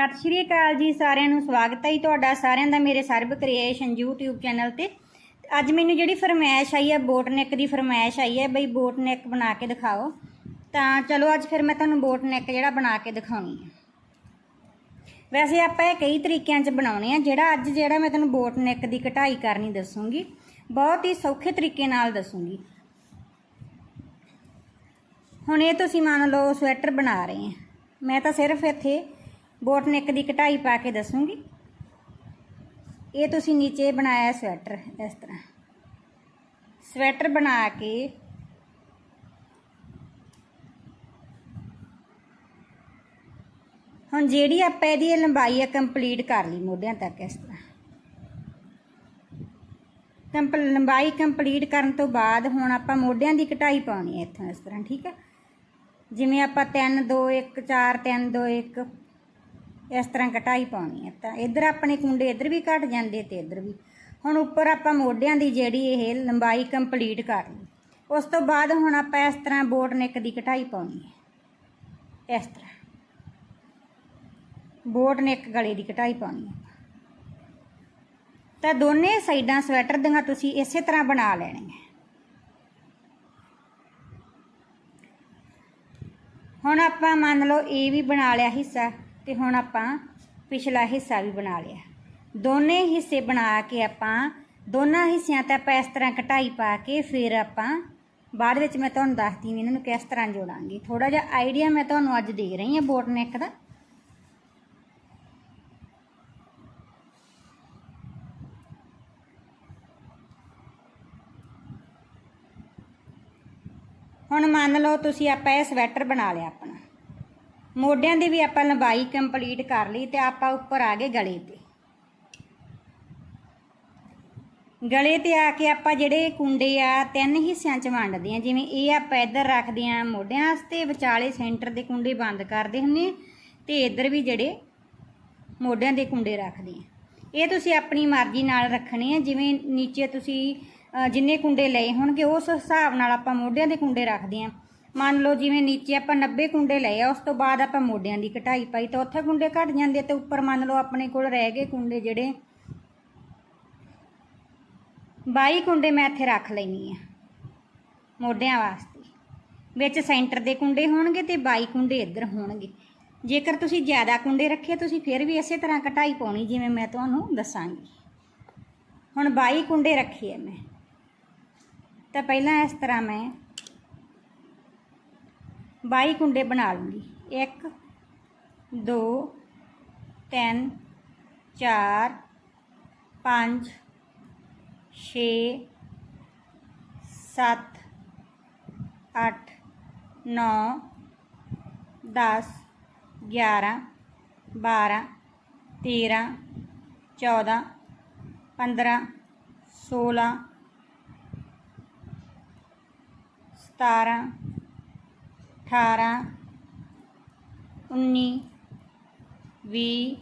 ਸਤਿ ਸ਼੍ਰੀ ਅਕਾਲ ਜੀ, ਸਾਰਿਆਂ ਨੂੰ ਸਵਾਗਤ ਹੈ ਜੀ ਤੁਹਾਡਾ, ਸਾਰਿਆਂ ਦਾ ਮੇਰੇ ਸਰਬ ਕ੍ਰੀਏਸ਼ਨ YouTube ਚੈਨਲ ਤੇ। ਅੱਜ ਮੈਨੂੰ ਜਿਹੜੀ ਫਰਮਾਇਸ਼ ਆਈ ਹੈ ਬੋਟ ਨੈਕ ਦੀ ਫਰਮਾਇਸ਼ ਆਈ ਹੈ, ਬਈ ਬੋਟ ਨੈਕ ਬਣਾ ਕੇ ਦਿਖਾਓ। ਤਾਂ ਚਲੋ ਅੱਜ ਫਿਰ ਮੈਂ ਤੁਹਾਨੂੰ ਬੋਟ ਨੈਕ ਜਿਹੜਾ ਬਣਾ ਕੇ ਦਿਖਾਉਣੀ ਹੈ। ਵੈਸੇ ਆਪਾਂ ਇਹ ਕਈ ਤਰੀਕਿਆਂ 'ਚ ਬਣਾਉਣੇ ਆ, ਜਿਹੜਾ ਅੱਜ ਜਿਹੜਾ ਮੈਂ ਤੁਹਾਨੂੰ ਬੋਟ ਨੈਕ ਦੀ ਕਟਾਈ ਕਰਨੀ ਦੱਸੂਗੀ, ਬਹੁਤ ਹੀ ਸੌਖੇ ਤਰੀਕੇ ਨਾਲ ਦੱਸੂਗੀ। ਹੁਣ ਇਹ ਤੁਸੀਂ ਮੰਨ ਲਓ ਸਵੈਟਰ ਬਣਾ ਰਹੇ ਆ। ਮੈਂ ਤਾਂ ਸਿਰਫ ਇੱਥੇ ਬੋਟ ਨੈਕ ਦੀ ਕਢਾਈ ਪਾ ਕੇ ਦੱਸੂਗੀ। ਇਹ ਤੁਸੀਂ ਨੀਚੇ ਬਣਾਇਆ ਸਵੈਟਰ, ਇਸ ਤਰ੍ਹਾਂ। ਸਵੈਟਰ ਬਣਾ ਕੇ ਹੁਣ ਜਿਹੜੀ ਆਪਾਂ ਇਹਦੀ ਇਹ ਲੰਬਾਈ ਹੈ ਕੰਪਲੀਟ ਕਰ ਲਈ ਮੋਢਿਆਂ ਤੱਕ, ਇਸ ਤਰ੍ਹਾਂ। ਕੰਪ, ਲੰਬਾਈ ਕੰਪਲੀਟ ਕਰਨ ਤੋਂ ਬਾਅਦ ਹੁਣ ਆਪਾਂ ਮੋਢਿਆਂ ਦੀ ਕਟਾਈ ਪਾਉਣੀ ਹੈ ਇੱਥੋਂ, ਇਸ ਤਰ੍ਹਾਂ, ਠੀਕ ਹੈ? ਜਿਵੇਂ ਆਪਾਂ 3 2 1 4 3 2 1 ਇਸ ਤਰ੍ਹਾਂ ਕਟਾਈ ਪਾਉਣੀ ਹੈ। ਤਾਂ ਇੱਧਰ ਆਪਣੇ ਕੁੰਡੇ ਇੱਧਰ ਵੀ ਘਟ ਜਾਂਦੇ ਤੇ ਇੱਧਰ ਵੀ। ਹੁਣ ਉੱਪਰ ਆਪਾਂ ਮੋਢਿਆਂ ਦੀ ਜਿਹੜੀ ਇਹ ਲੰਬਾਈ ਕੰਪਲੀਟ ਕਰ ਲਈ। ਉਸ ਤੋਂ ਬਾਅਦ ਹੁਣ ਆਪਾਂ ਇਸ ਤਰ੍ਹਾਂ ਬੋਟ ਨੈਕ ਦੀ ਕਟਾਈ ਪਾਉਣੀ ਹੈ। ਇਸ ਤਰ੍ਹਾਂ। ਬੋਟ ਨੈਕ ਗਲੇ ਦੀ ਕਟਾਈ ਪਾਉਣੀ ਹੈ। ਤਾਂ ਦੋਨੇ ਸਾਈਡਾਂ ਸਵੈਟਰ ਦੀਆਂ ਤੁਸੀਂ ਇਸੇ ਤਰ੍ਹਾਂ ਬਣਾ ਲੈਣੀਆਂ। ਹੁਣ ਆਪਾਂ ਮੰਨ ਲਓ ਇਹ ਵੀ ਬਣਾ ਲਿਆ ਹਿੱਸਾ। ਤੇ ਹੁਣ ਆਪਾਂ ਪਿਛਲਾ ਹਿੱਸਾ ਵੀ ਬਣਾ ਲਿਆ। ਦੋਨੇ ਹਿੱਸੇ ਬਣਾ ਕੇ ਆਪਾਂ, ਦੋਨਾਂ ਹਿੱਸਿਆਂ ਤੇ ਆਪਾਂ ਇਸ ਤਰ੍ਹਾਂ ਘਟਾਈ ਪਾ ਕੇ ਫਿਰ ਆਪਾਂ ਬਾਅਦ ਵਿੱਚ ਮੈਂ ਤੁਹਾਨੂੰ ਦੱਸਦੀ ਹਾਂ ਇਹਨਾਂ ਨੂੰ ਕਿਸ ਤਰ੍ਹਾਂ ਜੋੜਾਂਗੇ। ਥੋੜਾ ਜਿਹਾ ਆਈਡੀਆ ਮੈਂ ਤੁਹਾਨੂੰ ਅੱਜ ਦੇ ਰਹੀ ਹਾਂ ਬੋਟ ਨੈਕ ਦਾ। ਹੁਣ ਮੰਨ ਲਓ ਤੁਸੀਂ ਆਪਾਂ ਇਹ ਸਵੈਟਰ ਬਣਾ ਲਿਆ ਆਪਣਾ। ਮੋਢਿਆਂ ਦੀ ਵੀ ਆਪਾਂ ਲੰਬਾਈ ਕੰਪਲੀਟ ਕਰ ਲਈ ਤੇ ਆਪਾਂ ਉੱਪਰ ਆ ਗਏ ਗਲੇ ਤੇ। ਗਲੇ ਤੇ ਆ ਕੇ ਆਪਾਂ ਜਿਹੜੇ ਕੁੰਡੇ ਆ, ਤਿੰਨ ਹਿੱਸਿਆਂ 'ਚ ਵੰਡਦੇ ਆ, ਜਿਵੇਂ ਇਹ ਆਪਾਂ ਇੱਧਰ ਰੱਖਦੇ ਆ ਮੋਢਿਆਂ ਵਾਸਤੇ, ਵਿਚਾਲੇ ਸੈਂਟਰ ਦੇ ਕੁੰਡੇ ਬੰਦ ਕਰਦੇ ਹੁੰਨੇ ਆ ਤੇ ਇੱਧਰ ਵੀ ਜਿਹੜੇ ਮੋਢਿਆਂ ਦੇ ਕੁੰਡੇ ਰੱਖਦੇ ਆ। ਇਹ ਤੁਸੀਂ ਆਪਣੀ ਮਰਜ਼ੀ ਨਾਲ ਰੱਖਣੇ ਆ, ਜਿਵੇਂ ਨੀਚੇ ਤੁਸੀਂ ਜਿੰਨੇ ਕੁੰਡੇ ਲਏ ਹੋਣਗੇ, ਉਸ ਹਿਸਾਬ ਨਾਲ ਆਪਾਂ ਮੋਢਿਆਂ ਦੇ ਕੁੰਡੇ ਰੱਖਦੇ ਆ। ਮੰਨ ਲਓ ਜਿਵੇਂ ਨੀਚੇ ਆਪਾਂ 90 ਕੁੰਡੇ ਲਏ ਆ, ਉਸ ਤੋਂ ਬਾਅਦ ਆਪਾਂ ਮੋਢਿਆਂ ਦੀ ਘਟਾਈ ਪਾਈ ਤਾਂ ਉੱਥੇ ਕੁੰਡੇ ਘਟ ਜਾਂਦੇ ਤੇ ਉੱਪਰ ਮੰਨ ਲਓ ਆਪਣੇ ਕੋਲ ਰਹਿ ਗਏ ਕੁੰਡੇ ਜਿਹੜੇ 22 ਕੁੰਡੇ ਮੈਂ ਇੱਥੇ ਰੱਖ ਲੈਣੀ ਆ ਮੋਢਿਆਂ ਵਾਸਤੇ। ਵਿੱਚ ਸੈਂਟਰ ਦੇ ਕੁੰਡੇ ਹੋਣਗੇ ਤੇ 22 ਕੁੰਡੇ ਇੱਧਰ ਹੋਣਗੇ। ਜੇਕਰ ਤੁਸੀਂ ਜ਼ਿਆਦਾ ਕੁੰਡੇ ਰੱਖੇ, ਤੁਸੀਂ ਫਿਰ ਵੀ ਇਸੇ ਤਰ੍ਹਾਂ ਘਟਾਈ ਪਾਉਣੀ ਜਿਵੇਂ ਮੈਂ ਤੁਹਾਨੂੰ ਦੱਸਾਂਗੀ। ਹੁਣ 22 ਕੁੰਡੇ ਰੱਖੇ ਆ ਮੈਂ। ਤਾਂ ਪਹਿਲਾਂ ਇਸ ਤਰ੍ਹਾਂ ਮੈਂ 22 ਕੁੰਡੇ ਬਣਾ ਲੂੰਗੀ। 1 2 3 4 5 6 7 8 9 10 11 12 13 14 15 16 17 18 19 20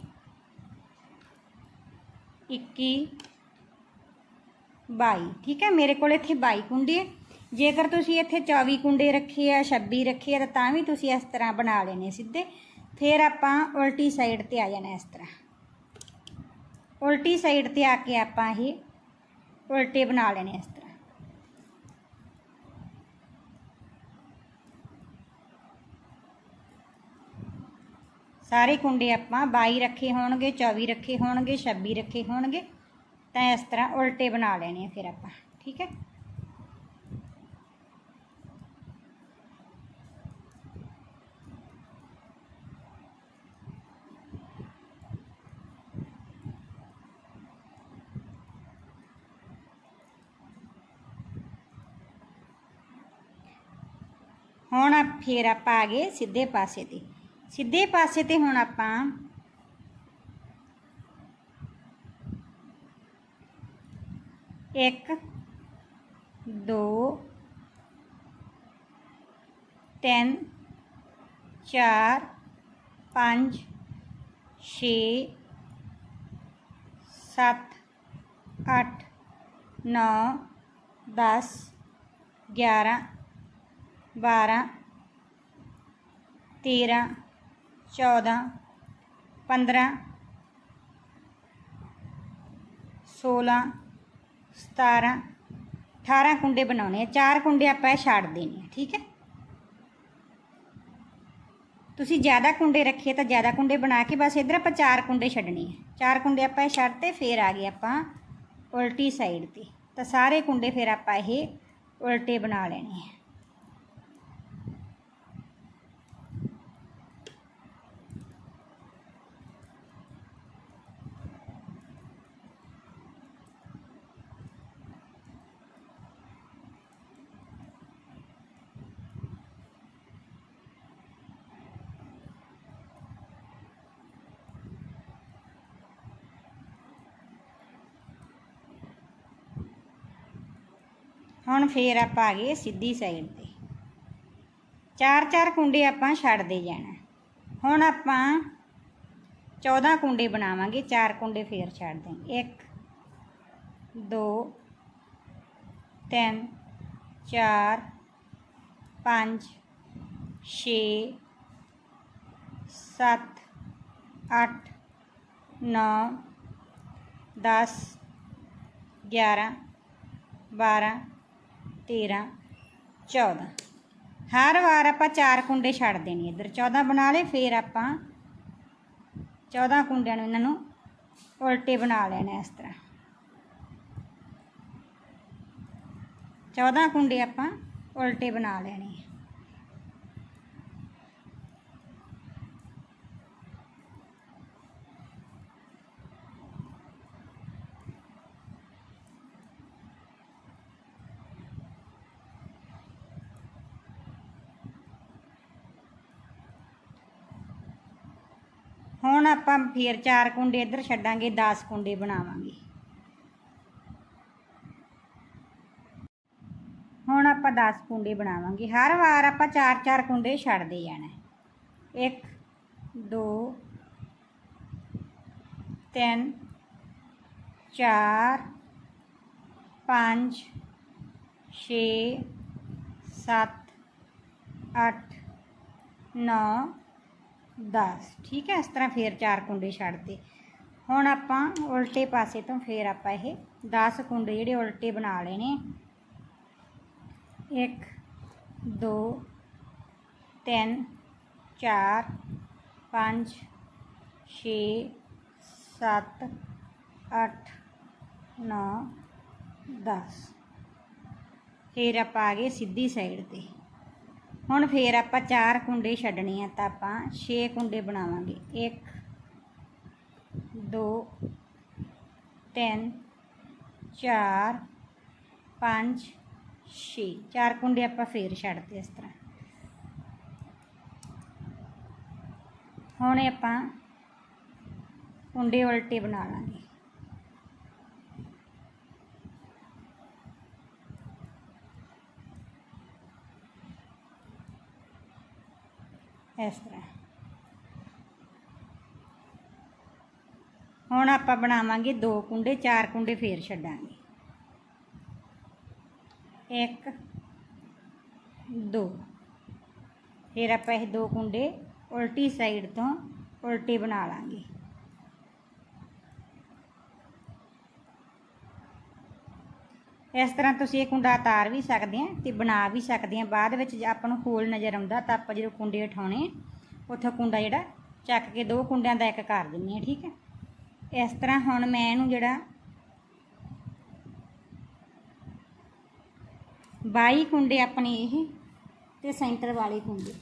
21 22 ਠੀਕ ਹੈ ਮੇਰੇ ਕੋਲ ਇੱਥੇ 22 ਕੁੰਡੇ ਹੈ ਜੇਕਰ ਤੁਸੀਂ ਇੱਥੇ 24 ਕੁੰਡੇ ਰੱਖੇ ਆ 26 ਰੱਖੇ ਆ ਤਾਂ ਤਾਂ ਵੀ ਤੁਸੀਂ ਇਸ ਤਰ੍ਹਾਂ ਬਣਾ ਲੈਣੇ ਸਿੱਧੇ ਫਿਰ ਆਪਾਂ ਉਲਟੀ ਸਾਈਡ ਤੇ ਆ ਜਾਣਾ ਇਸ ਤਰ੍ਹਾਂ ਉਲਟੀ ਸਾਈਡ ਤੇ ਆ ਕੇ ਆਪਾਂ ਇਹ ਉਲਟੇ ਬਣਾ ਲੈਣੇ ਇਸ ਤਰ੍ਹਾਂ ਸਾਰੇ ਕੁੰਡੇ ਆਪਾਂ 22 ਰੱਖੇ ਹੋਣਗੇ 24 ਰੱਖੇ ਹੋਣਗੇ 26 ਰੱਖੇ ਹੋਣਗੇ। ਤਾਂ ਇਸ ਤਰ੍ਹਾਂ ਉਲਟੇ ਬਣਾ ਲੈਣੇ ਆ ਫਿਰ ਆਪਾਂ, ਠੀਕ ਹੈ? ਹੁਣ ਆ- ਫਿਰ ਆਪਾਂ ਆ ਗਏ ਸਿੱਧੇ ਪਾਸੇ ਤੇ। ਸਿੱਧੇ ਪਾਸੇ ਤੇ ਹੁਣ ਆਪਾਂ ਇੱਕ, ਦੋ, ਤਿੰਨ, ਚਾਰ, ਪੰਜ, ਛੇ, ਸੱਤ, ਅੱਠ, ਨੌ, ਦਸ, ਗਿਆਰਾਂ, ਬਾਰਾਂ, ਤੇਰਾਂ ਚੌਦਾਂ 15 16 17 18 ਕੁੰਡੇ ਬਣਾਉਣੇ ਆ। ਚਾਰ ਕੁੰਡੇ ਆਪਾਂ ਇਹ ਛੱਡ ਦੇਣੇ ਠੀਕ ਹੈ? ਤੁਸੀਂ ਜ਼ਿਆਦਾ ਕੁੰਡੇ ਰੱਖੇ ਤਾਂ ਜ਼ਿਆਦਾ ਕੁੰਡੇ ਬਣਾ ਕੇ ਬਸ ਇਧਰ ਆਪਾਂ ਚਾਰ ਕੁੰਡੇ ਛੱਡਣੇ ਆ। ਚਾਰ ਕੁੰਡੇ ਆਪਾਂ ਇਹ ਛੱਡਤੇ ਫੇਰ ਆ ਗਏ ਆਪਾਂ ਉਲਟੀ ਸਾਈਡ ਤੇ। ਤਾਂ ਸਾਰੇ ਕੁੰਡੇ ਫੇਰ ਆਪਾਂ ਇਹ ਉਲਟੇ ਬਣਾ ਲੈਣੇ ਆ। ਹੁਣ ਫੇਰ ਆਪਾਂ ਆ ਗਏ ਸਿੱਧੀ ਸਾਈਡ ਤੇ। ਚਾਰ ਚਾਰ ਕੁੰਡੇ ਆਪਾਂ ਛੱਡਦੇ ਜਾਣਾ। ਹੁਣ ਆਪਾਂ 14 ਕੁੰਡੇ ਬਣਾਵਾਂਗੇ, ਚਾਰ ਕੁੰਡੇ ਫੇਰ ਛੱਡ ਦੇਂਗੇ 1 2 3 4 5 6 7 8 9 10 11 12 13 14 ਹਰ ਵਾਰ ਆਪਾਂ ਚਾਰ ਕੁੰਡੇ ਛੱਡ ਦੇਣੇ ਇੱਧਰ। 14 ਬਣਾ ਲਏ, ਫਿਰ ਆਪਾਂ 14 ਕੁੰਡਿਆਂ ਨੂੰ ਇਹਨਾਂ ਨੂੰ ਉਲਟੇ ਬਣਾ ਲੈਣਾ ਇਸ ਤਰ੍ਹਾਂ। 14 ਕੁੰਡੇ ਆਪਾਂ ਉਲਟੇ ਬਣਾ ਲੈਣੇ। ਹੁਣ ਆਪਾਂ ਫੇਰ ਚਾਰ ਕੁੰਡੇ ਇੱਧਰ ਛੱਡਾਂਗੇ 10 ਕੁੰਡੇ ਬਣਾਵਾਂਗੇ। ਹੁਣ ਆਪਾਂ 10 ਕੁੰਡੇ ਬਣਾਵਾਂਗੇ। ਹਰ ਵਾਰ ਆਪਾਂ ਚਾਰ ਚਾਰ ਕੁੰਡੇ ਛੱਡਦੇ ਜਾਣਾ 1 2 3 4 5 6 7 8 9 10 ਠੀਕ ਹੈ, ਇਸ ਤਰ੍ਹਾਂ ਫੇਰ ਚਾਰ ਕੁੰਡੇ ਛੱਡਦੇ ਹੁਣ ਆਪਾਂ ਉਲਟੇ ਪਾਸੇ ਤੋਂ ਫੇਰ ਆਪਾਂ ਇਹ 10 ਕੁੰਡੇ ਜਿਹੜੇ ਉਲਟੇ ਬਣਾ ਲੈਣੇ 1 2 3 4 5 6 7 8 9 10 ਫੇਰ ਆਪਾਂ ਆ ਗਏ ਸਿੱਧੀ ਸਾਈਡ ਤੇ। ਹੁਣ ਫੇਰ ਆਪਾਂ ਚਾਰ ਕੁੰਡੇ ਛੱਡਣੇ ਆ ਤਾਂ ਆਪਾਂ 6 ਕੁੰਡੇ ਬਣਾਵਾਂਗੇ। 1 2 3 4 5 6 ਚਾਰ ਕੁੰਡੇ ਆਪਾਂ ਫੇਰ ਛੱਡਦੇ ਇਸ ਤਰ੍ਹਾਂ। ਹੁਣ ਆਪਾਂ ਕੁੰਡੇ ਉਲਟੇ ਬਣਾ ਲਾਂਗੇ। ਇਸ ਤਰ੍ਹਾਂ। ਹੁਣ ਆਪਾਂ ਬਣਾਵਾਂਗੇ ਦੋ ਕੁੰਡੇ, ਚਾਰ ਕੁੰਡੇ ਫੇਰ ਛੱਡਾਂਗੇ। ਇੱਕ, ਦੋ। ਫਿਰ ਆਪਾਂ ਇਹ ਦੋ ਕੁੰਡੇ ਉਲਟੀ ਸਾਈਡ ਤੋਂ ਉਲਟੇ ਬਣਾ ਲਾਂਗੇ। ਇਸ ਤਰ੍ਹਾਂ ਤੁਸੀਂ ਇਹ ਕੁੰਡਾ ਉਤਾਰ ਵੀ ਸਕਦੇ ਆ ਤੇ ਬਣਾ ਵੀ ਸਕਦੇ ਆ। ਬਾਅਦ ਵਿੱਚ ਜੇ ਆਪਾਂ ਨੂੰ ਹੋਲ ਨਜ਼ਰ ਆਉਂਦਾ ਤਾਂ ਆਪਾਂ ਜਦੋਂ ਕੁੰਡੇ ਉਠਾਉਣੇ ਉੱਥੋਂ ਕੁੰਡਾ ਜਿਹੜਾ ਚੱਕ ਕੇ ਦੋ ਕੁੰਡਿਆਂ ਦਾ ਇੱਕ ਕਰ ਦਿੰਨੀ ਆ, ਠੀਕ ਹੈ ਇਸ ਤਰ੍ਹਾਂ ਹੁਣ ਮੈਂ ਇਹਨੂੰ ਜਿਹੜਾ 22 ਕੁੰਡੇ ਆਪਣੇ ਇਹ ਤੇ ਸੈਂਟਰ ਵਾਲੇ ਕੁੰਡੇ।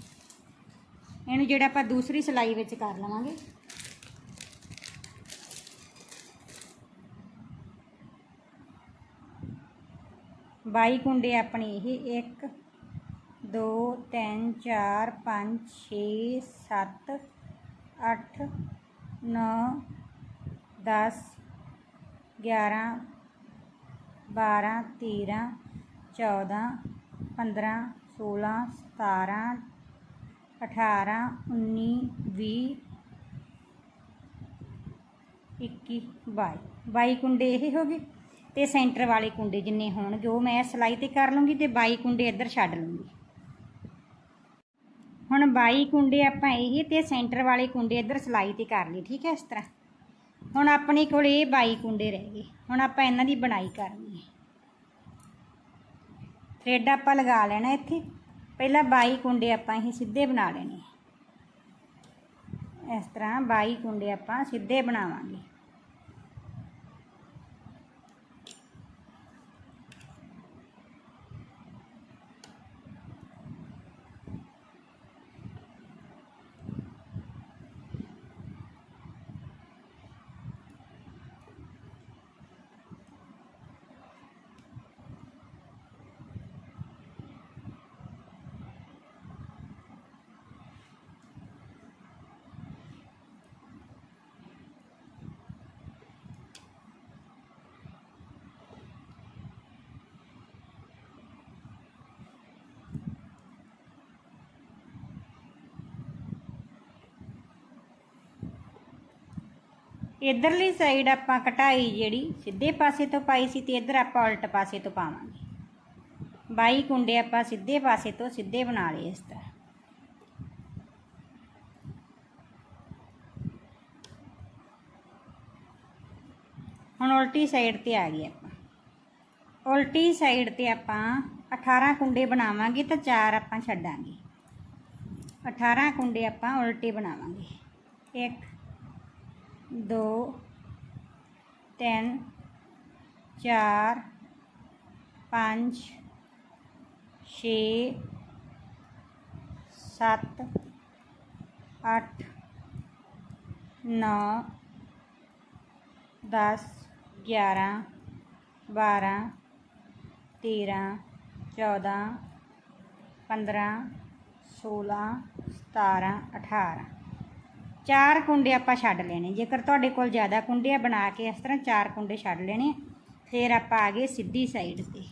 ਇਹਨੂੰ ਜਿਹੜਾ ਆਪਾਂ ਦੂਸਰੀ ਸਲਾਈ ਵਿੱਚ ਕਰ ਲਵਾਂਗੇ। ਬਾਈ ਕੁੰਡੇ ਆਪਣੇ ਇਹ 1 2 3 4 5 6 7 8 9 10 11 12 13 14 15 16 17 18 19 20 21 22 22 ਕੁੰਡੇ ਇਹ ਹੋ ਗਏ? ਤੇ ਸੈਂਟਰ ਵਾਲੇ ਕੁੰਡੇ ਜਿੰਨੇ ਹੋਣਗੇ, ਉਹ ਮੈਂ ਸਿਲਾਈ ਤੇ ਕਰ ਲੂੰਗੀ ਤੇ 22 ਕੁੰਡੇ ਇੱਧਰ ਛੱਡ ਲੂੰਗੀ। ਹੁਣ 22 ਕੁੰਡੇ ਆਪਾਂ ਇਹ ਤੇ ਸੈਂਟਰ ਵਾਲੇ ਕੁੰਡੇ ਇੱਧਰ ਸਲਾਈ ਤੇ ਕਰ ਲਈ ਠੀਕ ਹੈ ਇਸ ਤਰ੍ਹਾਂ। ਹੁਣ ਆਪਣੇ ਕੋਲ ਇਹ 22 ਕੁੰਡੇ ਰਹਿ ਗਏ, ਹੁਣ ਆਪਾਂ ਇਹਨਾਂ ਦੀ ਬਣਾਈ ਕਰਨੀ ਹੈ। ਥ੍ਰੈਡ ਆਪਾਂ ਲਗਾ ਲੈਣਾ ਇੱਥੇ, ਪਹਿਲਾਂ 22 ਕੁੰਡੇ ਆਪਾਂ ਇਹ ਸਿੱਧੇ ਬਣਾ ਲੈਣੇ ਇਸ ਤਰ੍ਹਾਂ 22 ਕੁੰਡੇ ਆਪਾਂ ਸਿੱਧੇ ਬਣਾਵਾਂਗੇ। ਇਧਰਲੀ ਸਾਈਡ ਆਪਾਂ ਕਟਾਈ ਜਿਹੜੀ, ਸਿੱਧੇ ਪਾਸੇ ਤੋਂ ਪਾਈ ਸੀ ਤੇ ਇਧਰ ਆਪਾਂ ਉਲਟ ਪਾਸੇ ਤੋਂ ਪਾਵਾਂਗੇ। 22 ਕੁੰਡੇ ਆਪਾਂ ਸਿੱਧੇ ਪਾਸੇ ਤੋਂ ਸਿੱਧੇ ਬਣਾ ਲਏ ਇਸ ਤਰ੍ਹਾਂ। ਹੁਣ ਉਲਟੀ ਸਾਈਡ ਤੇ ਆ ਗਏ ਆਪਾਂ। ਉਲਟੀ ਸਾਈਡ ਤੇ ਆਪਾਂ 18 ਕੁੰਡੇ ਬਣਾਵਾਂਗੇ ਤਾਂ 4 ਆਪਾਂ ਛੱਡਾਂਗੇ। 18 ਕੁੰਡੇ ਆਪਾਂ ਉਲਟੇ ਬਣਾਵਾਂਗੇ। 1 ਦੋ ਤਿੰਨ ਚਾਰ ਪੰਜ ਛੇ ਸੱਤ ਅੱਠ ਨੌ ਦਸ ਗਿਆਰਾਂ ਬਾਰਾਂ ਤੇਰਾਂ ਚੌਦਾਂ ਪੰਦਰਾਂ ਸੋਲਾਂ ਸਤਾਰਾਂ ਅਠਾਰਾਂ ਚਾਰ ਕੁੰਡੇ ਆਪਾਂ ਛੱਡ ਲੈਣੇ। ਜੇਕਰ ਤੁਹਾਡੇ ਕੋਲ ਜ਼ਿਆਦਾ ਕੁੰਡੇ ਆ, ਬਣਾ ਕੇ ਇਸ ਤਰ੍ਹਾਂ ਚਾਰ ਕੁੰਡੇ ਛੱਡ ਲੈਣੇ ਫਿਰ ਆਪਾਂ ਆ ਗਏ ਸਿੱਧੀ ਸਾਈਡ ਤੇ।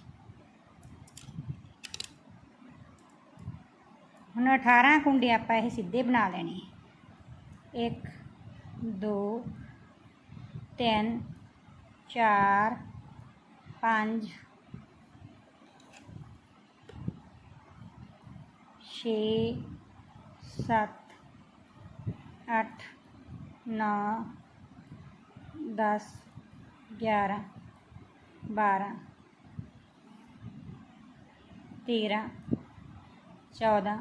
ਹੁਣ 18 ਕੁੰਡੇ ਆਪਾਂ ਇਹ ਸਿੱਧੇ ਬਣਾ ਲੈਣੇ। 1 2 3 4 5 6 7 ਅੱਠ ਨੌ ਦਸ ਗਿਆਰਾਂ ਬਾਰਾਂ ਤੇਰਾਂ ਚੌਦਾਂ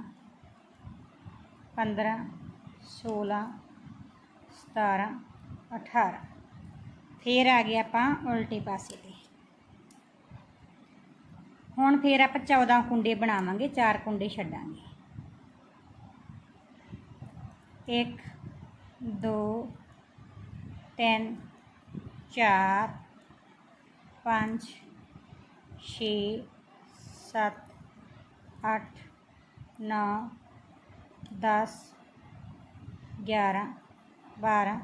ਪੰਦਰਾਂ ਸੋਲਾਂ ਸਤਾਰਾਂ ਅਠਾਰਾਂ ਫੇਰ ਆ ਗਿਆ ਆਪਾਂ ਉਲਟੇ ਪਾਸੇ ਤੇ ਹੁਣ ਫੇਰ ਆਪਾਂ 14 ਕੁੰਡੇ ਬਣਾਵਾਂਗੇ 4 ਕੁੰਡੇ ਛੱਡਾਂਗੇ ਇੱਕ ਦੋ, ਤਿੰਨ, ਚਾਰ, ਪੰਜ, ਛੇ, ਸੱਤ, ਅੱਠ, ਨੌ, ਦਸ, ਗਿਆਰਾਂ, ਬਾਰਾਂ,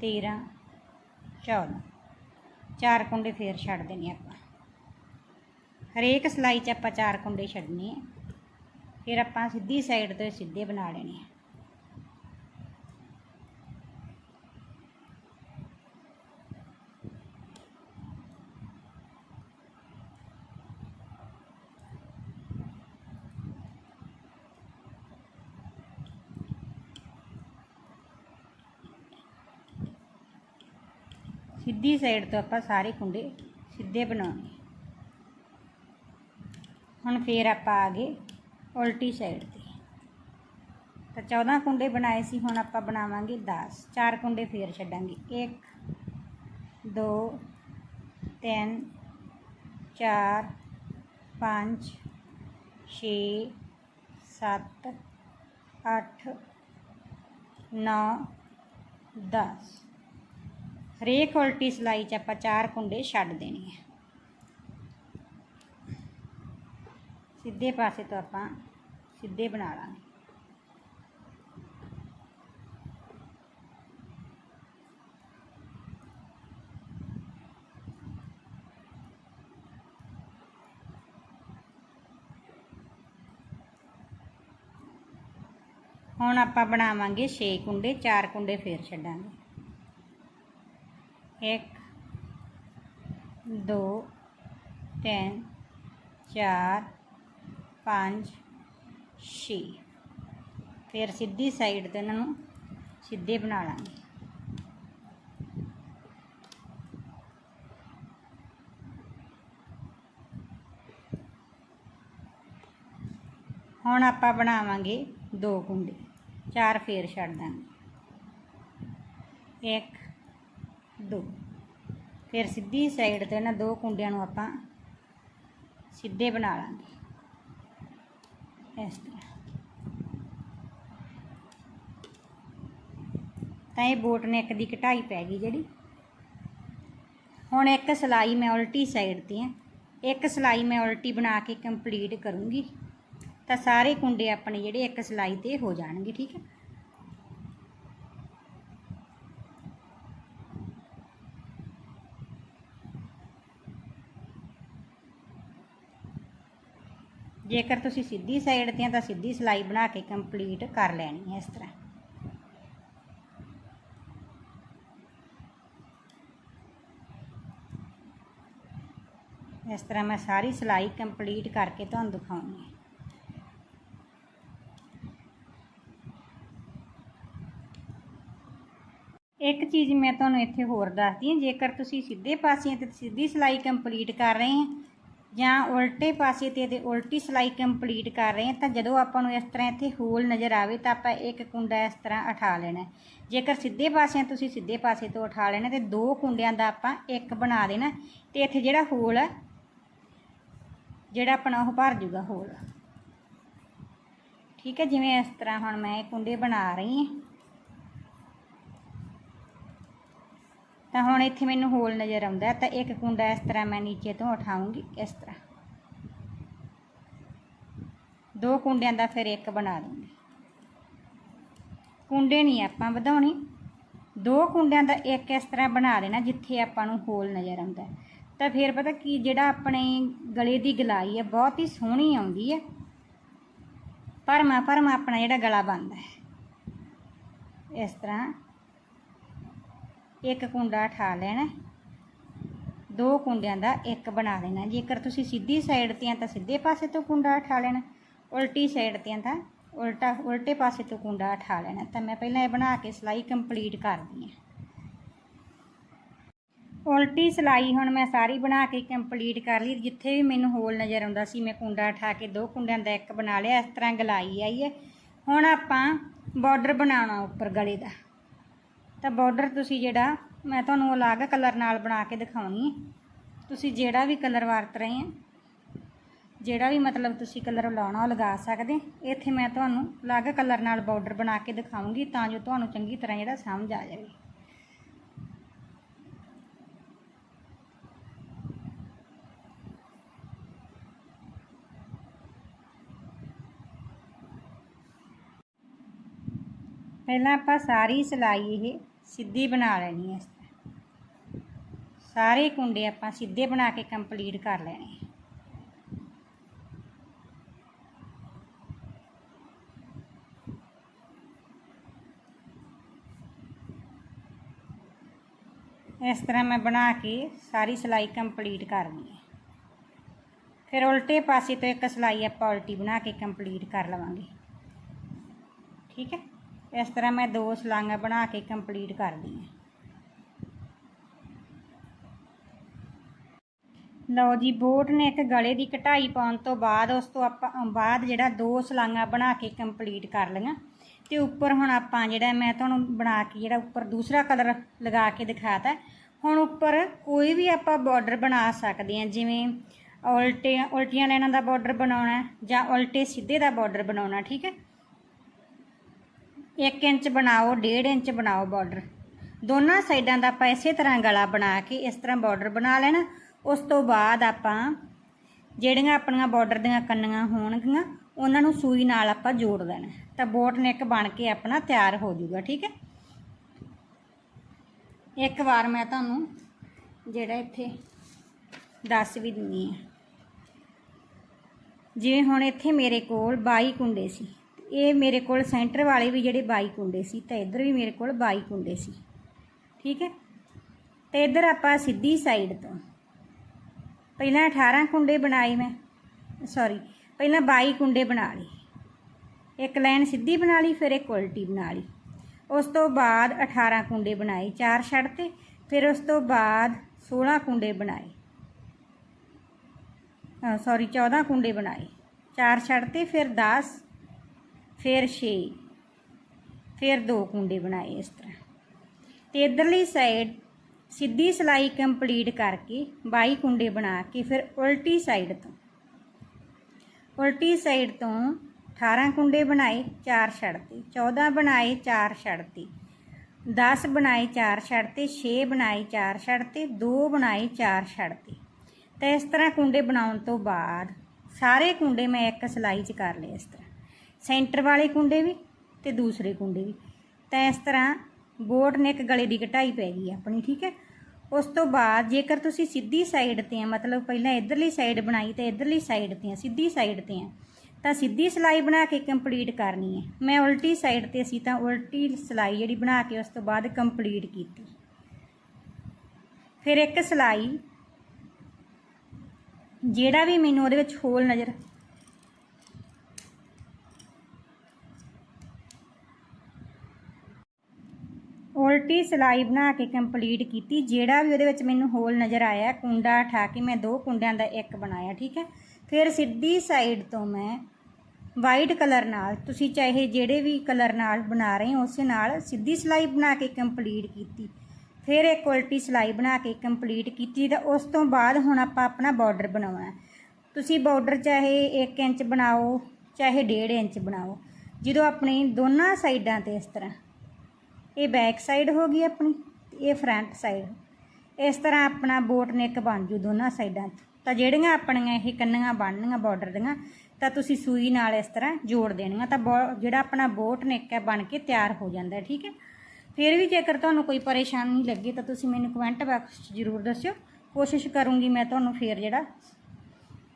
ਤੇਰਾਂ, ਚੌਦਾਂ। ਚਾਰ ਕੁੰਡੇ ਫੇਰ ਛੱਡ ਦੇਣੇ ਆਪਾਂ। ਹਰੇਕ ਸਲਾਈ 'ਚ ਆਪਾਂ ਚਾਰ ਕੁੰਡੇ ਛੱਡਣੇ ਆ। ਫਿਰ ਆਪਾਂ ਸਿੱਧੀ ਸਾਈਡ ਤੋਂ ਸਿੱਧੇ ਬਣਾ ਲੈਣੇ ਆ। ਸਿੱਧੀ ਸਾਈਡ ਤੋਂ ਆਪਾਂ ਸਾਰੇ ਕੁੰਡੇ ਸਿੱਧੇ ਬਣਾਉਣੇ। ਹੁਣ ਫੇਰ ਆਪਾਂ ਆ ਗਏ ਉਲਟੀ ਸਾਈਡ ਤੇ। ਤਾਂ 14 ਕੁੰਡੇ ਬਣਾਏ ਸੀ, ਹੁਣ ਆਪਾਂ ਬਣਾਵਾਂਗੇ 10 ਚਾਰ ਕੁੰਡੇ ਫੇਰ ਛੱਡਾਂਗੇ। 1 2 3 4 5 6 7 8 9 10 ਹਰੇਕ ਉਲਟੀ ਸਲਾਈ 'ਚ ਆਪਾਂ ਚਾਰ ਕੁੰਡੇ ਛੱਡ ਦੇਣੇ ਆ। ਸਿੱਧੇ ਪਾਸੇ ਤੋਂ ਆਪਾਂ ਸਿੱਧੇ ਬਣਾ ਲਾਂਗੇ। ਹੁਣ ਆਪਾਂ ਬਣਾਵਾਂਗੇ 6 ਕੁੰਡੇ 4 ਕੁੰਡੇ ਫੇਰ ਛੱਡਾਂਗੇ। ਇੱਕ, ਦੋ, ਤਿੰਨ, ਚਾਰ, ਪੰਜ, ਛੇ। ਫਿਰ ਸਿੱਧੀ ਸਾਈਡ ਤੇ ਇਹਨਾਂ ਨੂੰ ਸਿੱਧੇ ਬਣਾ ਲਾਂਗੇ। ਹੁਣ ਆਪਾਂ ਬਣਾਵਾਂਗੇ ਦੋ ਕੁੰਡੇ। ਚਾਰ ਫੇਰ ਛੱਡ ਦਾਂਗੇ। ਇੱਕ ਦੋ ਫਿਰ ਸਿੱਧੀ ਸਾਈਡ ਤੇ ਨਾ ਦੋ ਕੁੰਡਿਆਂ ਨੂੰ ਆਪਾਂ ਸਿੱਧੇ ਬਣਾ ਲਾਂਗੇ। ਇਸ ਤਰ੍ਹਾਂ। ਤਾਂ ਇਹ ਬੋਟ ਨੈਕ ਦੀ ਕਢਾਈ ਪੈ ਗਈ ਜਿਹੜੀ। ਹੁਣ ਇੱਕ ਸਲਾਈ ਮੈਂ ਉਲਟੀ ਸਾਈਡ ਤੇ ਆ। ਇੱਕ ਸਲਾਈ ਮੈਂ ਉਲਟੀ ਬਣਾ ਕੇ ਕੰਪਲੀਟ ਕਰੂੰਗੀ। ਤਾਂ ਸਾਰੇ ਕੁੰਡੇ ਆਪਣੇ ਜਿਹੜੇ ਇੱਕ ਸਲਾਈ ਤੇ ਹੋ ਜਾਣਗੇ, ਠੀਕ ਹੈ? ਜੇਕਰ ਤੁਸੀਂ ਸਿੱਧੀ ਸਾਈਡ ਤੇ ਆ ਤਾਂ ਸਿੱਧੀ ਸਲਾਈ ਬਣਾ ਕੇ ਕੰਪਲੀਟ ਕਰ ਲੈਣੀ ਹੈ ਇਸ ਤਰ੍ਹਾਂ। ਇਸ ਤਰ੍ਹਾਂ ਮੈਂ ਸਾਰੀ ਸਲਾਈ ਕੰਪਲੀਟ ਕਰਕੇ ਤੁਹਾਨੂੰ ਦਿਖਾਉਣੀ ਇੱਕ ਚੀਜ਼ ਮੈਂ ਤੁਹਾਨੂੰ ਇੱਥੇ ਹੋਰ ਦੱਸਦੀ ਹਾਂ, ਜੇਕਰ ਤੁਸੀਂ ਸਿੱਧੇ ਪਾਸੇ ਤੇ ਸਿੱਧੀ ਸਲਾਈ ਕੰਪਲੀਟ ਕਰ ਰਹੇ ਹਾਂ ਜਾਂ ਉਲਟੇ ਪਾਸੇ ਤੇ ਤੇ ਉਲਟੀ ਸਲਾਈ ਕੰਪਲੀਟ ਕਰ ਰਹੇ ਹਾਂ, ਤਾਂ ਜਦੋਂ ਆਪਾਂ ਨੂੰ ਇਸ ਤਰ੍ਹਾਂ ਇੱਥੇ ਹੋਲ ਨਜ਼ਰ ਆਵੇ ਤਾਂ ਆਪਾਂ ਇੱਕ ਕੁੰਡਾ ਇਸ ਤਰ੍ਹਾਂ ਉਠਾ ਲੈਣਾ ਜੇਕਰ ਸਿੱਧੇ ਪਾਸਿਆਂ ਤੁਸੀਂ ਸਿੱਧੇ ਪਾਸੇ ਤੋਂ ਉਠਾ ਲੈਣਾ ਤੇ ਦੋ ਕੁੰਡਿਆਂ ਦਾ ਆਪਾਂ ਇੱਕ ਬਣਾ ਦੇਣਾ ਤੇ ਇੱਥੇ ਜਿਹੜਾ ਹੋਲ ਹੈ ਜਿਹੜਾ ਆਪਣਾ ਉਹ ਭਰ ਜੂਗਾ ਹੋਲ ਠੀਕ ਹੈ, ਜਿਵੇਂ ਇਸ ਤਰ੍ਹਾਂ ਹੁਣ ਮੈਂ ਇਹ ਕੁੰਡੇ ਬਣਾ ਰਹੀ ਹਾਂ। ਤਾਂ ਹੁਣ ਇੱਥੇ ਮੈਨੂੰ ਹੋਲ ਨਜ਼ਰ ਆਉਂਦਾ ਤਾਂ ਇੱਕ ਕੁੰਡਾ ਇਸ ਤਰ੍ਹਾਂ ਮੈਂ ਨੀਚੇ ਤੋਂ ਉਠਾਉਂਗੀ, ਇਸ ਤਰ੍ਹਾਂ। ਦੋ ਕੁੰਡਿਆਂ ਦਾ ਫਿਰ ਇੱਕ ਬਣਾ ਦੂੰਗੀ। ਕੁੰਡੇ ਨਹੀਂ ਆਪਾਂ ਵਧਾਉਣੇ। ਦੋ ਕੁੰਡਿਆਂ ਦਾ ਇੱਕ ਇਸ ਤਰ੍ਹਾਂ ਬਣਾ ਦੇਣਾ ਜਿੱਥੇ ਆਪਾਂ ਨੂੰ ਹੋਲ ਨਜ਼ਰ ਆਉਂਦਾ ਤਾਂ ਫਿਰ ਪਤਾ ਕੀ, ਜਿਹੜਾ ਆਪਣੇ ਗਲੇ ਦੀ ਗਲਾਈ ਹੈ, ਬਹੁਤ ਹੀ ਸੋਹਣੀ ਆਉਂਦੀ ਹੈ। ਭਰਮਾ ਭਰਮਾ ਆਪਣਾ ਜਿਹੜਾ ਗਲਾ ਬਣਦਾ ਹੈ। ਇਸ ਤਰ੍ਹਾਂ ਇੱਕ ਕੁੰਡਾ ਠਾ ਲੈਣਾ। ਦੋ ਕੁੰਡਿਆਂ ਦਾ ਇੱਕ ਬਣਾ ਦੇਣਾ। ਜੇਕਰ ਤੁਸੀਂ ਸਿੱਧੀ ਸਾਈਡ ਤੇ ਆ ਤਾਂ ਸਿੱਧੇ ਪਾਸੇ ਤੋਂ ਕੁੰਡਾ ਠਾ ਲੈਣਾ। ਉਲਟੀ ਸਾਈਡ ਤੇ ਆ ਤਾਂ ਉਲਟਾ, ਉਲਟੇ ਪਾਸੇ ਤੋਂ ਕੁੰਡਾ ਠਾ ਲੈਣਾ। ਤਾਂ ਮੈਂ ਪਹਿਲਾਂ ਇਹ ਬਣਾ ਕੇ ਸਲਾਈ ਕੰਪਲੀਟ ਕਰਦੀ ਹਾਂ। ਉਲਟੀ ਸਲਾਈ ਹੁਣ ਮੈਂ ਸਾਰੀ ਬਣਾ ਕੇ ਕੰਪਲੀਟ ਕਰ ਲਈ। ਜਿੱਥੇ ਵੀ ਮੈਨੂੰ ਹੋਲ ਨਜ਼ਰ ਆਉਂਦਾ ਸੀ, ਮੈਂ ਕੁੰਡਾ ਠਾ ਕੇ ਦੋ ਕੁੰਡਿਆਂ ਦਾ ਇੱਕ ਬਣਾ ਲਿਆ। ਇਸ ਤਰ੍ਹਾਂ ਗਲਾਈ ਆਈ ਹੈ। ਹੁਣ ਆਪਾਂ ਬਾਰਡਰ ਬਣਾਉਣਾ ਉੱਪਰ ਗਲੇ ਦਾ। ਤਾਂ ਬਾਰਡਰ ਤੁਸੀਂ ਜਿਹੜਾ, ਮੈਂ ਤੁਹਾਨੂੰ ਅਲੱਗ ਕਲਰ ਨਾਲ ਬਣਾ ਕੇ ਦਿਖਾਉਣੀ ਹੈ। ਤੁਸੀਂ ਜਿਹੜਾ ਵੀ ਕਲਰ ਵਰਤ ਰਹੇ ਆ ਜਿਹੜਾ ਵੀ ਮਤਲਬ ਤੁਸੀਂ ਕਲਰ ਲਾਉਣਾ ਉਹ ਲਗਾ ਸਕਦੇ ਇੱਥੇ ਮੈਂ ਤੁਹਾਨੂੰ ਅਲੱਗ ਕਲਰ ਨਾਲ ਬਾਰਡਰ ਬਣਾ ਕੇ ਦਿਖਾਉਂਗੀ ਤਾਂ ਜੋ ਤੁਹਾਨੂੰ ਚੰਗੀ ਤਰ੍ਹਾਂ ਜਿਹੜਾ ਸਮਝ ਆ ਜਾਵੇ। ਪਹਿਲਾਂ ਆਪਾਂ ਸਾਰੀ ਸਿਲਾਈ ਇਹ ਸਿੱਧੀ ਬਣਾ ਲੈਣੀ ਹੈ ਇਸ ਤਰ੍ਹਾਂ। ਸਾਰੇ ਕੁੰਡੇ ਆਪਾਂ ਸਿੱਧੇ ਬਣਾ ਕੇ ਕੰਪਲੀਟ ਕਰ ਲੈਣੇ। ਇਸ ਤਰ੍ਹਾਂ ਮੈਂ ਬਣਾ ਕੇ ਸਾਰੀ ਸਿਲਾਈ ਕੰਪਲੀਟ ਕਰਨੀ ਹੈ। ਫਿਰ ਉਲਟੇ ਪਾਸੇ ਤੋਂ ਇੱਕ ਸਿਲਾਈ ਆਪਾਂ ਉਲਟੀ ਬਣਾ ਕੇ ਕੰਪਲੀਟ ਕਰ ਲਵਾਂਗੇ। ਠੀਕ ਹੈ? ਇਸ ਤਰ੍ਹਾਂ ਮੈਂ ਦੋ ਸਲਾਈਆਂ ਬਣਾ ਕੇ ਕੰਪਲੀਟ ਕਰਦੀ ਹਾਂ। ਲਓ ਜੀ, ਬੋਟ ਨੇ ਇੱਕ ਗਲੇ ਦੀ ਕਢਾਈ ਪਾਉਣ ਤੋਂ ਬਾਅਦ ਉਸ ਤੋਂ ਆਪਾਂ, ਬਾਅਦ ਜਿਹੜਾ ਦੋ ਸਲਾਈਆਂ ਬਣਾ ਕੇ ਕੰਪਲੀਟ ਕਰ ਲਈਆਂ। ਤੇ ਉੱਪਰ ਹੁਣ ਆਪਾਂ ਜਿਹੜਾ, ਮੈਂ ਤੁਹਾਨੂੰ ਬਣਾ ਕੇ ਜਿਹੜਾ ਉੱਪਰ ਦੂਸਰਾ ਕਲਰ ਲਗਾ ਕੇ ਦਿਖਾਤਾ। ਹੁਣ ਉੱਪਰ ਕੋਈ ਵੀ ਆਪਾਂ ਬਾਰਡਰ ਬਣਾ ਸਕਦੇ ਹਾਂ, ਜਿਵੇਂ ਉਲਟੇ ਉਲਟੀਆਂ ਲਾਈਨਾਂ ਦਾ ਬਾਰਡਰ ਬਣਾਉਣਾ ਜਾਂ ਉਲਟੇ ਸਿੱਧੇ ਦਾ ਬਾਰਡਰ ਬਣਾਉਣਾ, ਠੀਕ ਹੈ? 1 ਇੰਚ ਬਣਾਓ 1.5 ਇੰਚ ਬਣਾਓ ਬਾਰਡਰ ਦੋਨਾਂ ਸਾਈਡਾਂ ਦਾ ਆਪਾਂ ਇਸੇ ਤਰ੍ਹਾਂ ਗਲਾ ਬਣਾ ਕੇ ਇਸ ਤਰ੍ਹਾਂ ਬਾਰਡਰ ਬਣਾ ਲੈਣਾ। ਉਸ ਤੋਂ ਬਾਅਦ ਆਪਾਂ ਜਿਹੜੀਆਂ ਆਪਣੀਆਂ ਬਾਰਡਰ ਦੀਆਂ ਕੰਨੀਆਂ ਹੋਣਗੀਆਂ, ਉਹਨਾਂ ਨੂੰ ਸੂਈ ਨਾਲ ਆਪਾਂ ਜੋੜ ਦੇਣਾ ਤਾਂ ਬੋਟ ਨੈਕ ਬਣ ਕੇ ਆਪਣਾ ਤਿਆਰ ਹੋ ਜਾਊਗਾ, ਠੀਕ ਹੈ? ਇੱਕ ਵਾਰ ਮੈਂ ਤੁਹਾਨੂੰ ਜਿਹੜਾ ਇੱਥੇ ਦੱਸ ਵੀ ਦਿੰਨੀ ਆ ਜਿਵੇਂ ਹੁਣ ਇੱਥੇ ਮੇਰੇ ਕੋਲ 22 ਕੁੰਡੇ ਸੀ ਇਹ ਮੇਰੇ ਕੋਲ ਸੈਂਟਰ ਵਾਲੇ ਵੀ ਜਿਹੜੇ 22 ਕੁੰਡੇ ਸੀ ਤਾਂ ਇੱਧਰ ਵੀ ਮੇਰੇ ਕੋਲ 22 ਕੁੰਡੇ ਸੀ। ਠੀਕ ਹੈ? ਤੇ ਇੱਧਰ ਆਪਾਂ ਸਿੱਧੀ ਸਾਈਡ ਤੋਂ। ਪਹਿਲਾਂ 18 ਕੁੰਡੇ ਬਣਾਏ ਮੈਂ। ਸੌਰੀ ਪਹਿਲਾਂ 22 ਕੁੰਡੇ ਬਣਾ ਲਏ। ਇੱਕ ਲਾਈਨ ਸਿੱਧੀ ਬਣਾ ਲਈ, ਫਿਰ ਇੱਕ ਉਲਟੀ ਬਣਾ ਲਈ। ਉਸ ਤੋਂ ਬਾਅਦ 18 ਕੁੰਡੇ ਬਣਾਏ ਚਾਰ ਛੱਡ ਤੇ, ਫਿਰ ਉਸ ਤੋਂ ਬਾਅਦ 16 ਕੁੰਡੇ ਬਣਾਏ। ਸੌਰੀ 14 ਕੁੰਡੇ ਬਣਾਏ। ਚਾਰ ਛੱਡ ਤੇ, ਫਿਰ 10 ਫਿਰ 6 ਫਿਰ ਦੋ ਕੁੰਡੇ ਬਣਾਏ ਇਸ ਤਰ੍ਹਾਂ। ਤੇ ਇਧਰਲੀ ਸਾਈਡ ਸਿੱਧੀ ਸਲਾਈ ਕੰਪਲੀਟ ਕਰਕੇ 22 ਕੁੰਡੇ ਬਣਾ ਕੇ ਫਿਰ ਉਲਟੀ ਸਾਈਡ ਤੋਂ, ਉਲਟੀ ਸਾਈਡ ਤੋਂ 18 ਕੁੰਡੇ ਬਣਾਏ 4 ਛੱਡਤੇ 14 ਬਣਾਏ 4 ਛੱਡਤੇ 10 ਬਣਾਏ 4 ਛੱਡਤੇ 6 ਬਣਾਏ 4 ਛੱਡਤੇ 2 ਬਣਾਏ 4 ਛੱਡਤੇ ਤਾਂ ਇਸ ਤਰ੍ਹਾਂ ਕੁੰਡੇ ਬਣਾਉਣ ਤੋਂ ਬਾਅਦ ਸਾਰੇ ਕੁੰਡੇ ਮੈਂ ਇੱਕ ਸਲਾਈ 'ਚ ਕਰ ਲਏ ਇਸ ਤਰ੍ਹਾਂ। ਸੈਂਟਰ ਵਾਲੇ ਕੁੰਡੇ ਵੀ ਤੇ ਦੂਸਰੇ ਕੁੰਡੇ ਵੀ। ਤਾਂ ਇਸ ਤਰ੍ਹਾਂ ਬੋਟ ਨੇਕ ਗਲੇ ਦੀ ਘਟਾਈ ਪੈ ਗਈ ਆਪਣੀ, ਠੀਕ ਹੈ? ਉਸ ਤੋਂ ਬਾਅਦ ਜੇਕਰ ਤੁਸੀਂ ਸਿੱਧੀ ਸਾਈਡ ਤੇ ਆ, ਮਤਲਬ ਪਹਿਲਾਂ ਇਧਰਲੀ ਸਾਈਡ ਬਣਾਈ ਤੇ ਇਧਰਲੀ ਸਾਈਡ ਤੇ ਆ, ਸਿੱਧੀ ਸਾਈਡ ਤੇ ਆ, ਤਾਂ ਸਿੱਧੀ ਸਲਾਈ ਬਣਾ ਕੇ ਕੰਪਲੀਟ ਕਰਨੀ ਹੈ। ਮੈਂ ਉਲਟੀ ਸਾਈਡ ਤੇ ਸੀ ਤਾਂ ਉਲਟੀ ਸਲਾਈ ਜਿਹੜੀ ਬਣਾ ਕੇ ਉਸ ਤੋਂ ਬਾਅਦ ਕੰਪਲੀਟ ਕੀਤੀ। ਫਿਰ ਇੱਕ ਸਲਾਈ ਜਿਹੜਾ ਵੀ ਮੈਨੂੰ ਉਹਦੇ ਵਿੱਚ ਹੋਲ ਨਜ਼ਰ ਉਲਟੀ ਸਿਲਾਈ ਬਣਾ ਕੇ ਕੰਪਲੀਟ ਕੀਤੀ, ਜਿਹੜਾ ਵੀ ਉਹਦੇ ਵਿੱਚ ਮੈਨੂੰ ਹੋਲ ਨਜ਼ਰ ਆਇਆ, ਕੁੰਡਾ ਉਠਾ ਕੇ ਮੈਂ ਦੋ ਕੁੰਡਿਆਂ ਦਾ ਇੱਕ ਬਣਾਇਆ, ਠੀਕ ਹੈ? ਫਿਰ ਸਿੱਧੀ ਸਾਈਡ ਤੋਂ ਮੈਂ ਵਾਈਟ ਕਲਰ ਨਾਲ, ਤੁਸੀਂ ਚਾਹੇ ਜਿਹੜੇ ਵੀ ਕਲਰ ਨਾਲ ਬਣਾ ਰਹੇ ਹੋ, ਉਸੇ ਨਾਲ ਸਿੱਧੀ ਸਿਲਾਈ ਬਣਾ ਕੇ ਕੰਪਲੀਟ ਕੀਤੀ। ਫਿਰ ਇੱਕ ਉਲਟੀ ਸਿਲਾਈ ਬਣਾ ਕੇ ਕੰਪਲੀਟ ਕੀਤੀ ਤਾਂ ਉਸ ਤੋਂ ਬਾਅਦ ਹੁਣ ਆਪਾਂ ਆਪਣਾ ਬਾਰਡਰ ਬਣਾਉਣਾ ਤੁਸੀਂ ਬਾਰਡਰ ਚਾਹੇ 1 ਇੰਚ ਬਣਾਓ, ਚਾਹੇ 1.5 ਇੰਚ ਬਣਾਓ। ਜਦੋਂ ਆਪਣੀ ਦੋਨਾਂ ਸਾਈਡਾਂ ਤੇ ਇਸ ਤਰ੍ਹਾਂ ਇਹ ਬੈਕ ਸਾਈਡ ਹੋ ਗਈ ਆਪਣੀ ਤੇ ਇਹ ਫਰੰਟ ਸਾਈਡ ਇਸ ਤਰ੍ਹਾਂ ਆਪਣਾ ਬੋਟ ਨੇਕ ਬਣ ਜੂ ਦੋਨਾਂ ਸਾਈਡਾਂ 'ਚ। ਤਾਂ ਜਿਹੜੀਆਂ ਆਪਣੀਆਂ ਇਹ ਕੰਨੀਆਂ ਬਣਨੀਆਂ ਬਾਰਡਰ ਦੀਆਂ, ਤਾਂ ਤੁਸੀਂ ਸੂਈ ਨਾਲ ਇਸ ਤਰ੍ਹਾਂ ਜੋੜ ਦੇਣੀਆਂ। ਤਾਂ ਬੋ- ਜਿਹੜਾ ਆਪਣਾ ਬੋਟ ਨੇਕ ਹੈ ਬਣ ਕੇ ਤਿਆਰ ਹੋ ਜਾਂਦਾ ਠੀਕ ਹੈ? ਫਿਰ ਵੀ ਜੇਕਰ ਤੁਹਾਨੂੰ ਕੋਈ ਪਰੇਸ਼ਾਨੀ ਲੱਗੇ, ਤਾਂ ਤੁਸੀਂ ਮੈਨੂੰ ਕਮੈਂਟ ਬਾਕਸ 'ਚ ਜ਼ਰੂਰ ਦੱਸਿਓ। ਕੋਸ਼ਿਸ਼ ਕਰੂੰਗੀ ਮੈਂ ਤੁਹਾਨੂੰ ਫਿਰ ਜਿਹੜਾ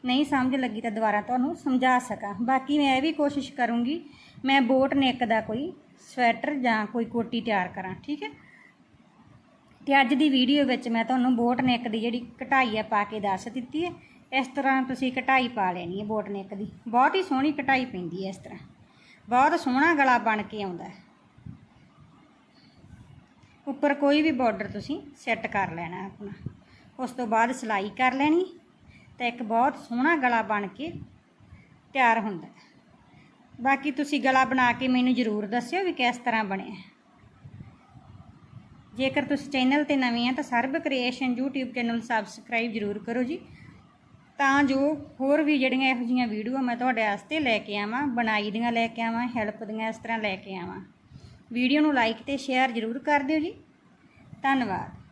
ਨਹੀਂ ਸਮਝ ਲੱਗੀ ਤਾਂ ਦੁਬਾਰਾ ਤੁਹਾਨੂੰ ਸਮਝਾ ਸਕਾਂ। ਬਾਕੀ ਮੈਂ ਇਹ ਵੀ ਕੋਸ਼ਿਸ਼ ਕਰੂੰਗੀ, ਮੈਂ ਬੋਟ ਨੈਕ ਦਾ ਕੋਈ ਸਵੈਟਰ ਜਾਂ ਕੋਈ ਕੋਟੀ ਤਿਆਰ ਕਰਾਂ, ਠੀਕ ਹੈ? ਤੇ ਅੱਜ ਦੀ ਵੀਡੀਓ ਵਿੱਚ ਮੈਂ ਤੁਹਾਨੂੰ ਬੋਟ ਨੈਕ ਦੀ ਜਿਹੜੀ ਕਢਾਈ ਹੈ ਪਾ ਕੇ ਦੱਸ ਦਿੱਤੀ ਹੈ। ਇਸ ਤਰ੍ਹਾਂ ਤੁਸੀਂ ਕਟਾਈ ਪਾ ਲੈਣੀ ਹੈ ਬੋਟ ਨੈਕ ਦੀ। ਬਹੁਤ ਹੀ ਸੋਹਣੀ ਕਟਾਈ ਪੈਂਦੀ ਹੈ ਇਸ ਤਰ੍ਹਾਂ। ਬਹੁਤ ਸੋਹਣਾ ਗਲਾ ਬਣ ਕੇ ਆਉਂਦਾ ਹੈ। ਉੱਪਰ ਕੋਈ ਵੀ ਬਾਰਡਰ ਤੁਸੀਂ ਸੈੱਟ ਕਰ ਲੈਣਾ ਆਪਣਾ। ਉਸ ਤੋਂ ਬਾਅਦ ਸਿਲਾਈ ਕਰ ਲੈਣੀ ਤਾਂ ਇੱਕ ਬਹੁਤ ਸੋਹਣਾ ਗਲਾ ਬਣ ਕੇ ਤਿਆਰ ਹੁੰਦਾ ਹੈ। ਬਾਕੀ ਤੁਸੀਂ ਗਲਾ ਬਣਾ ਕੇ ਮੈਨੂੰ ਜ਼ਰੂਰ ਦੱਸਿਓ ਵੀ ਕਿਸ ਤਰ੍ਹਾਂ ਬਣਿਆ। ਜੇਕਰ ਤੁਸੀਂ ਚੈਨਲ ਤੇ ਨਵੇਂ ਆ ਤਾਂ ਸਰਬ ਕ੍ਰੀਏਸ਼ਨ YouTube ਚੈਨਲ ਸਬਸਕ੍ਰਾਈਬ ਜ਼ਰੂਰ ਕਰੋ ਜੀ। ਤਾਂ ਜੋ ਹੋਰ ਵੀ ਜਿਹੜੀਆਂ ਇਹੋ ਜਿਹੀਆਂ ਵੀਡੀਓ ਮੈਂ ਤੁਹਾਡੇ ਵਾਸਤੇ ਲੈ ਕੇ ਆਵਾਂ, ਬਣਾਈ ਦੀਆਂ ਲੈ ਕੇ ਆਵਾਂ ਹੈਲਪ ਦੀਆਂ ਇਸ ਤਰ੍ਹਾਂ ਲੈ ਕੇ ਆਵਾਂ। ਵੀਡੀਓ ਨੂੰ ਲਾਈਕ ਤੇ ਸ਼ੇਅਰ ਜ਼ਰੂਰ ਕਰ ਦਿਓ ਜੀ। ਧੰਨਵਾਦ।